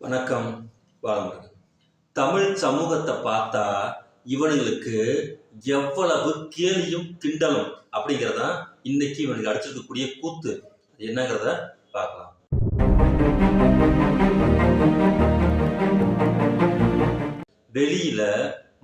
வணக்கம் வாழ்முருகன் தமிழ் சமூகத்தை பார்த்தா இவனுங்களுக்கு எவ்வளவு கேலியும் கிண்டலும் அப்படிங்கிறதா இன்னைக்கு இவனுக்கு அடிச்சிருக்கக்கூடிய கூத்து. அது என்னங்கிறத பார்க்கலாம். வெளியில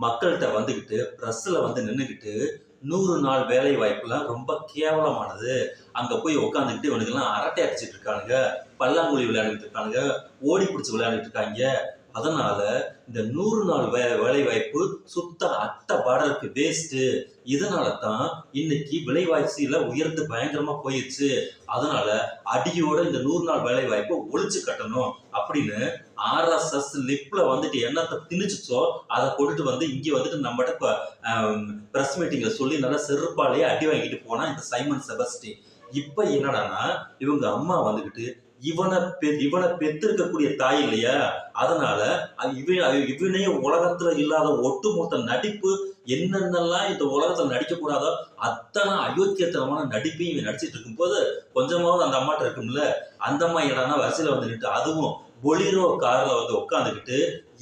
மக்கள்கிட்ட வந்துக்கிட்டு ப்ரெஸ்ஸில் வந்து நின்றுக்கிட்டு நூறு நாள் வேலை வாய்ப்புலாம் ரொம்ப கேவலமானது. அங்கே போய் உட்காந்துக்கிட்டு இவனுக்கெல்லாம் அரட்டை அடிச்சிட்டு இருக்கானுங்க. பல்லாங்குழி விளையாடிட்டு இருக்கானுங்க. ஓடி பிடிச்சி விளையாடிட்டு இருக்காங்க. அதனால இந்த நூறு நாள் வே வேலை வாய்ப்பு சுத்த அட்டை பாடலுக்கு வேஸ்ட்டு இதனால தான் இன்னைக்கு விலைவாசியில் உயர்ந்து பயங்கரமாக போயிடுச்சு அதனால அடியோட இந்த நூறு நாள் வேலை வாய்ப்பை ஒழிச்சு கட்டணும் அப்படின்னு ஆர்எஸ்எஸ் லிப்ல வந்துட்டு என்னத்தை திணிச்சுச்சோ அதை கொண்டுட்டு வந்து இங்கே வந்துட்டு நம்மகிட்ட ப்ரெஸ் மீட்டிங்கில் சொல்லி நல்லா செருப்பாலேயே அடி வாங்கிட்டு போனால் இந்த சைமன் செபஸ்டி இப்போ என்னடான்னா இவங்க அம்மா வந்துக்கிட்டு இவனை பெ இவனை பெற்றிருக்கக்கூடிய தாய் இல்லையா? அதனால இவன் இவனே உலகத்துல இல்லாத ஒட்டுமொத்த நடிப்பு என்னென்னலாம் இந்த உலகத்துல நடிக்க கூடாதோ அத்தனை அயோக்கியத்தனமான நடிப்பையும் இவன் நடிச்சிட்டு இருக்கும்போது கொஞ்சமாவது அந்த அம்மாட்ட இருக்கும்ல? அந்த அம்மா என்னன்னா வரிசையில வந்து நின்று அதுவும் பொலிரோ கார்ல வந்து உட்காந்துக்கிட்டு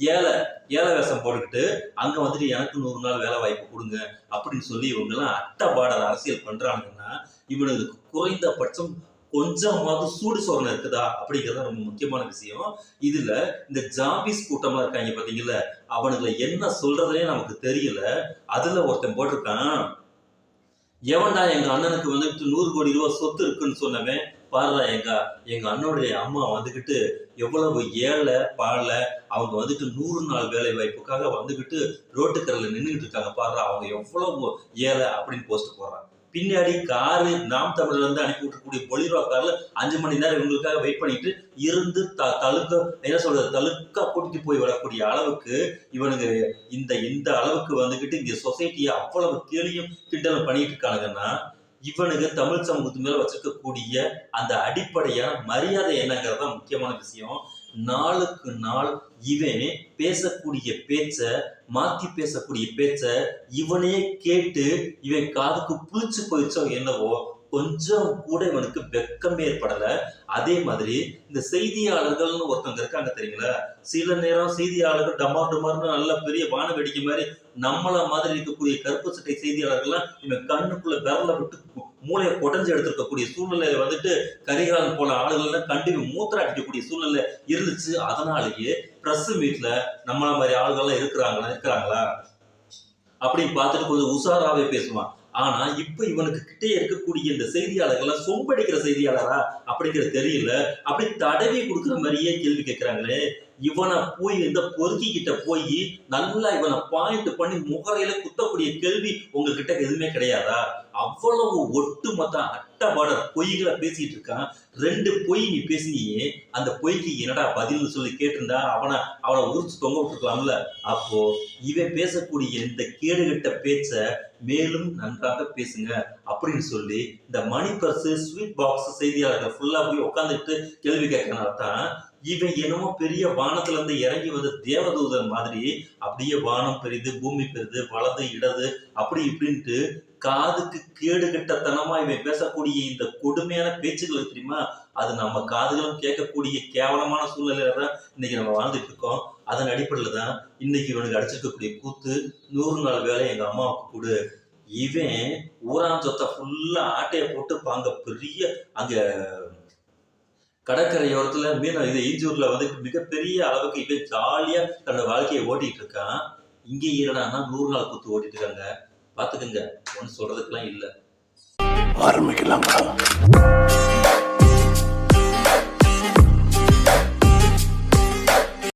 ஏழை ஏழை வேஷம் போட்டுக்கிட்டு அங்க வந்துட்டு எனக்கு நூறு நாள் வேலை வாய்ப்பு கொடுங்க அப்படின்னு சொல்லி இவங்க எல்லாம் அட்டை பாடல் அரசியல் பண்றாங்கன்னா இவனுக்கு குறைந்தபட்சம் கொஞ்சமாவது சூடு சோரணம் இருக்குதா அப்படிங்கிறது ரொம்ப முக்கியமான விஷயம். இதுல இந்த ஜாபிஸ் கூட்டமா இருக்காங்க பாத்தீங்களா அவனுங்களை என்ன சொல்றதுனே நமக்கு தெரியல. அதுல ஒருத்தன் போட்டிருக்கான். எவன்டா எங்க அண்ணனுக்கு வந்துட்டு நூறு கோடி ரூபாய் சொத்து இருக்குன்னு சொன்னவன்? பாருடா எங்க எங்க அண்ணனுடைய அம்மா வந்துகிட்டு எவ்வளவு ஏழை பாழ அவங்க வந்துட்டு நூறு நாள் வேலை வாய்ப்புக்காக வந்துகிட்டு ரோட்டுக்கரையில் நின்றுகிட்டு இருக்காங்க. பாருடா அவங்க எவ்வளவு ஏழை அப்படின்னு போஸ்ட் போடுறாங்க. பின்னாடி காரு நாம் தமிழ்ல இருந்து அனுப்பி விட்டுக்கூடிய பொலிரோ கார்ல அஞ்சு மணி நேரம் இவங்களுக்காக வெயிட் பண்ணிட்டு இருந்து த தழுக்க என்ன சொல்றது தழுக்கா கூட்டிட்டு போய் வரக்கூடிய அளவுக்கு இவனுங்க இந்த இந்த அளவுக்கு வந்துகிட்டு இங்க சொசைட்டியை அவ்வளவு கேலியும் கிண்டலும் பண்ணிட்டு இருக்கானுங்கன்னா இவனுக்கு தமிழ் சமூகத்து மேல வச்சிருக்கக்கூடிய அந்த அடிப்படையான மரியாதை என்னங்கிறது தான் முக்கியமான விஷயம். நாளுக்கு நாள் இவன் பேசக்கூடிய பேச்ச மாத்தி பேசக்கூடிய பேச்ச இவனே கேட்டு இவன் காதுக்கு புளிச்சு போயிடுச்சோ என்னவோ கொஞ்சம் கூட இவனுக்கு வெக்கமே ஏற்படல. அதே மாதிரி இந்த செய்தியாளர்கள்னு ஒருத்தவங்க இருக்காங்க தெரியுங்களா? சில நேரம் செய்தியாளர்கள் டமார் டமார்னு நல்ல பெரிய வான வெடிக்கை மாதிரி நம்மள மாதிரி இருக்கக்கூடிய கருப்பு சட்டை செய்தியாளர்கள்லாம் இவன் கண்ணுக்குள்ள விரல விட்டு மூளையை குடஞ்சு எடுத்திருக்கக்கூடிய சூழ்நிலையில வந்துட்டு கரிகாலன் போல ஆளுகள்லாம் கண்டிப்பா மூத்திர அடிக்கக்கூடிய சூழ்நிலை இருந்துச்சு. அதனாலேயே பிரஸ் மீட்ல நம்மள மாதிரி ஆளுகள்லாம் இருக்கிறாங்களா இருக்கிறாங்களா? அப்படின்னு பார்த்துட்டு கொஞ்சம் உஷாராவே பேசுவான். ஆனா இப்ப இவனுக்கு கிட்டே இருக்கக்கூடிய இந்த செய்தியாளர்கள்லாம் சொம்படிக்கிற செய்தியாளரா? அப்படிங்கிறது தெரியல. அப்படி தடவி கொடுக்குற மாதிரியே கேள்வி கேட்கிறாங்களே. இவனை போய் இந்த பொறுக்கி கிட்ட போய் நல்லா இவனை பாயிண்ட் பண்ணி முகரையில குத்தக்கூடிய கேள்வி உங்ககிட்ட எதுவுமே கிடையாதா? அவ்வளவு ஒட்டுமொத்த அட்டபாட பொய்களை பேசிட்டு இருக்கான். ரெண்டு பொய் நீ பேசினியே அந்த பொய்க்கு என்னடா பதில்னு சொல்லி கேட்டிருந்தா அவனை அவனை உரிச்சு தொங்க விட்டுருக்கலாம்ல. அப்போ இவன் பேசக்கூடிய இந்த கேடுகட்ட பேச்ச மேலும் நன்றாக பேசுங்க அப்படின்னு சொல்லி இந்த மணி பர்ஸ் ஸ்வீட் பாக்ஸ் செய்தியாளர்கள் ஃபுல்லாக போய் உட்காந்துட்டு கேள்வி கேட்கறனால தான் இவன் என்னமோ பெரிய வானத்துல இருந்து இறங்கி வந்த தேவதூதன் மாதிரி அப்படியே வானம் பெரிது பூமி பெரிது வலது இடது அப்படி இப்படின்ட்டு காதுக்கு கேடு கெட்டத்தனமா இவன் பேசக்கூடிய இந்த கொடுமையான பேச்சுகள் தெரியுமா? அது நம்ம காதுகளும் கேட்கக்கூடிய கேவலமான சூழ்நிலையில தான் இன்னைக்கு நம்ம வாழ்ந்துட்டு இருக்கோம். அதன் அடிப்படையில தான் இன்னைக்கு இவனுக்கு அடிச்சிருக்கக்கூடிய கூத்து நூறு நாள் வேலை எங்க அம்மாவுக்கு கொடு. இவன் ஊராஞ்சொத்தை ஃபுல்லா ஆட்டையை போட்டு பாங்க பெரிய அங்க கடற்கரையோரத்துல மீன இது ஈஞ்சூர்ல வந்து மிகப்பெரிய அளவுக்கு இவன் ஜாலியா தன்னோட வாழ்க்கையை ஓட்டிட்டு இருக்கான். இங்க ஈரடானா நூறு நாள் கூத்து ஓட்டிட்டு இருக்காங்க. பாத்துக்கங்க ஒன்னு சொல்றதுக்கெல்லாம் இல்ல. ஆரம்பிக்கலாம்.